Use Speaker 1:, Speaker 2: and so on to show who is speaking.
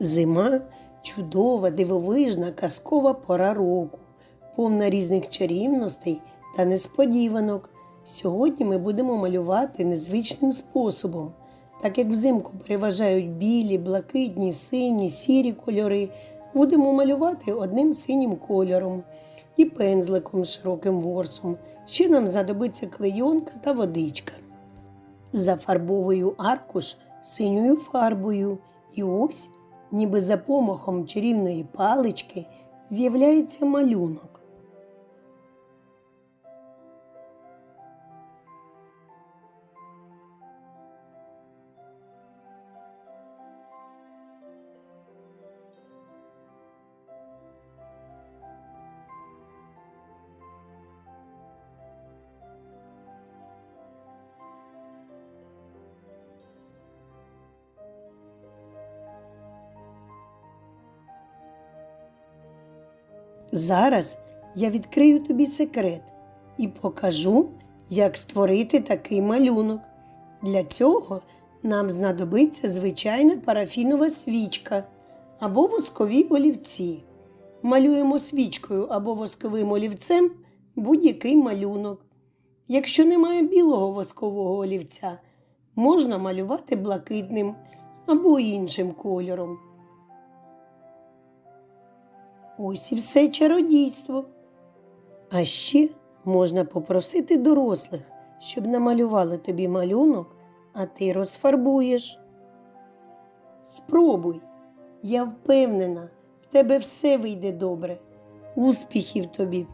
Speaker 1: Зима чудова, дивовижна, казкова пора року, повна різних чарівностей та несподіванок. Сьогодні ми будемо малювати незвичним способом. Так як взимку переважають білі, блакитні, сині, сірі кольори, будемо малювати одним синім кольором і пензликом з широким ворсом. Ще нам знадобиться клейонка та водичка. Зафарбовую аркуш синьою фарбою, і ось, ніби за помахом чарівної палички, з'являється малюнок. Зараз я відкрию тобі секрет і покажу, як створити такий малюнок. Для цього нам знадобиться звичайна парафінова свічка або воскові олівці. Малюємо свічкою або восковим олівцем будь-який малюнок. Якщо немає білого воскового олівця, можна малювати блакитним або іншим кольором. Ось і все чародійство. А ще можна попросити дорослих, щоб намалювали тобі малюнок, а ти розфарбуєш. Спробуй, я впевнена, в тебе все вийде добре. Успіхів тобі!